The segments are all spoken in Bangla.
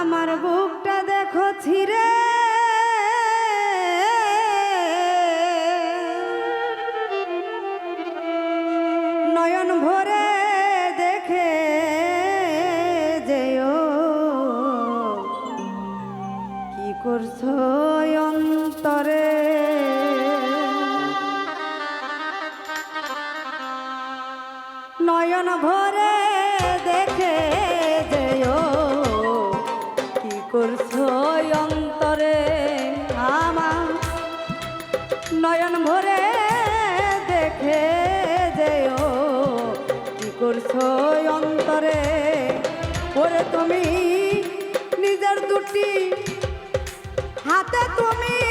আমার বুকটা দেখো ছিঁড়ে। অন্তরে ওরে তুমি নিজের দুটি হাতে তুমি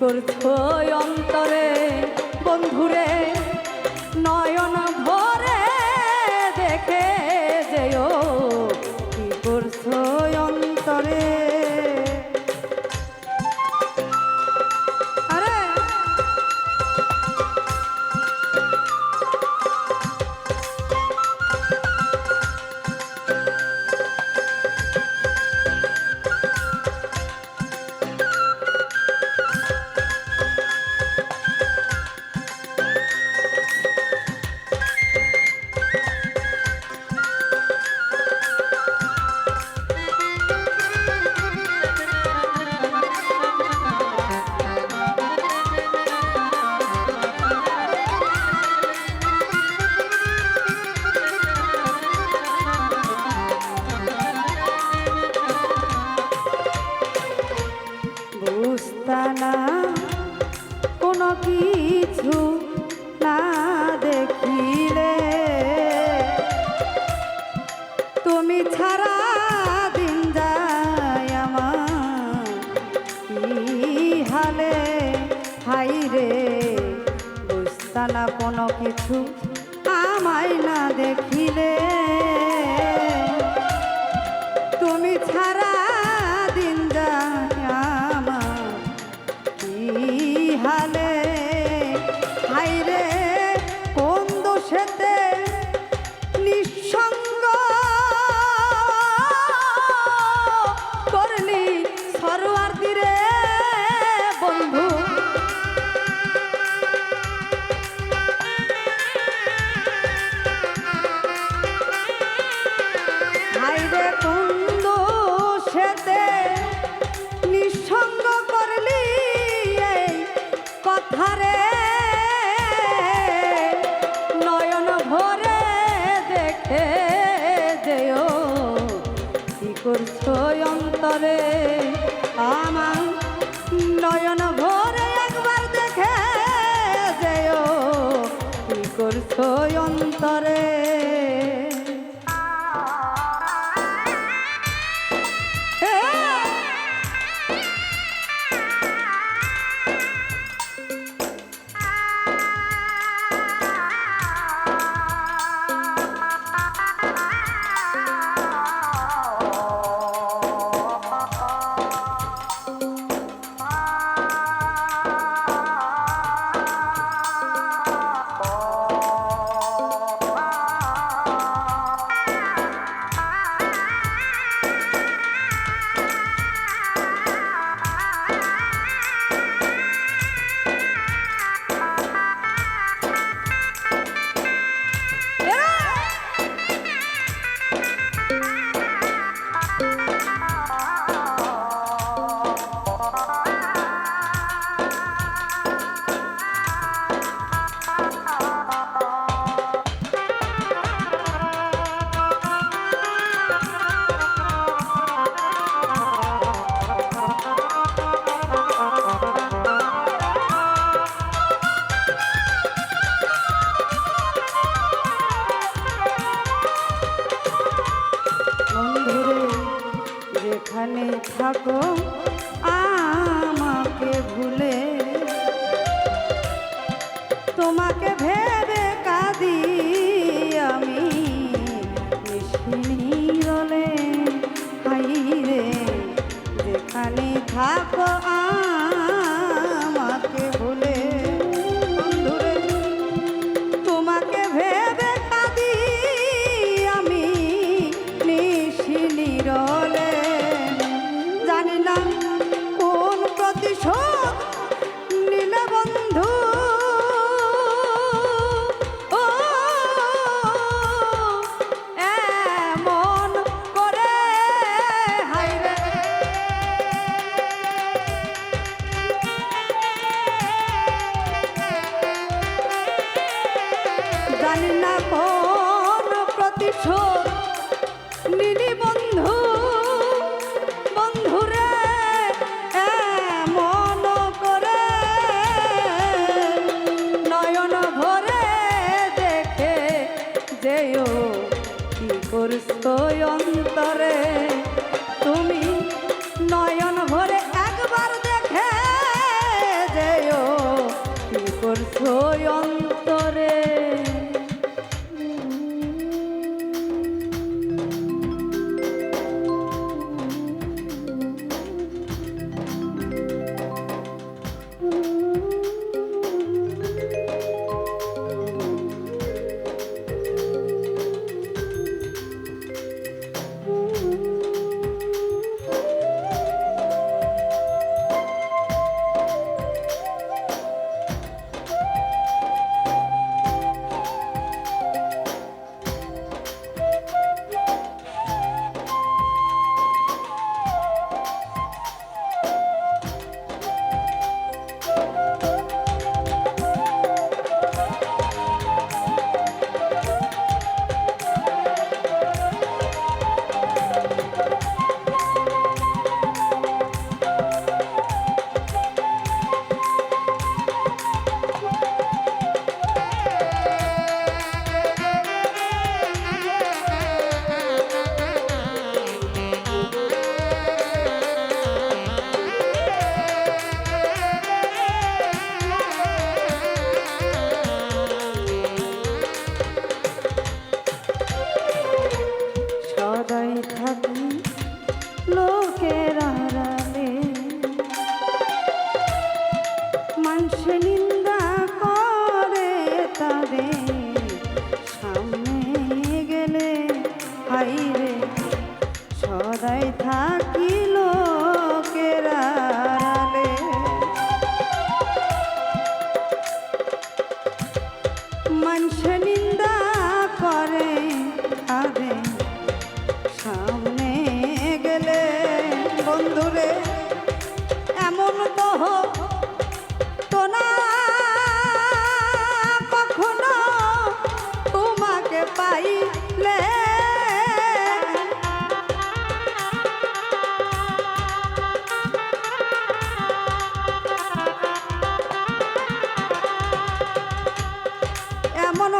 করছ অন্তরে? বন্ধুরে নয়না কিছু না দেখিলে। তুমি ছাড়া দিন যায় আমার হালে হাই রে বুঝতা না কোনো কিছু। যেখানে থাকো আমাকে ভুলে। তোমাকে ভেবে কাঁদি আমি রলে রে যেখানে থাকো আ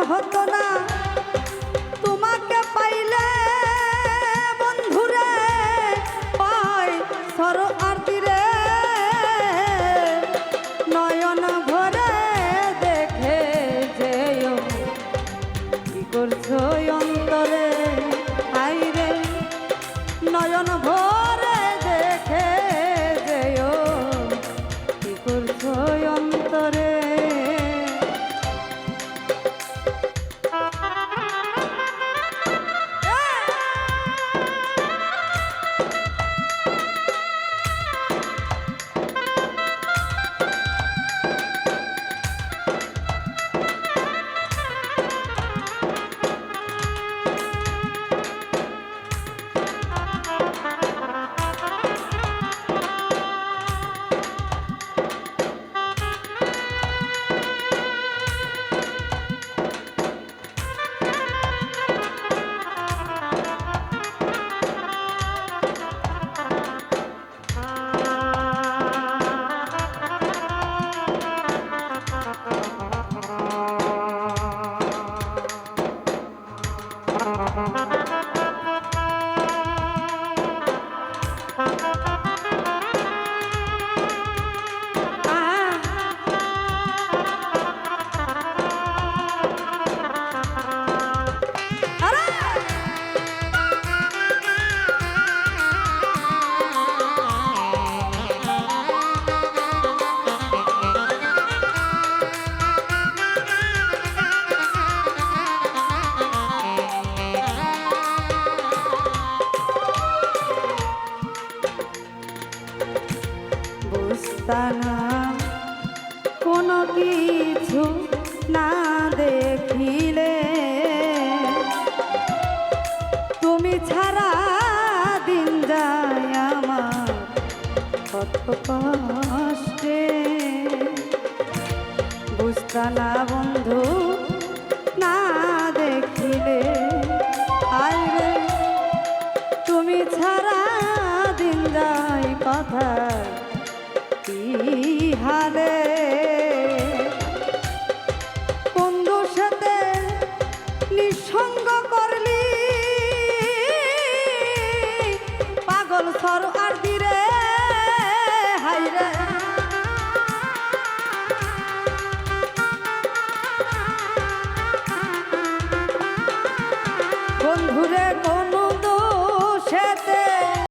হতো না। বুঝতানা কোনো কিছু না দেখিলে তুমি ছাড়া দিন যায় আমার কত কষ্টে। বুঝতানা না হালে বন্ধুর সাথে নিঃসঙ্গ করলি। পাগল সর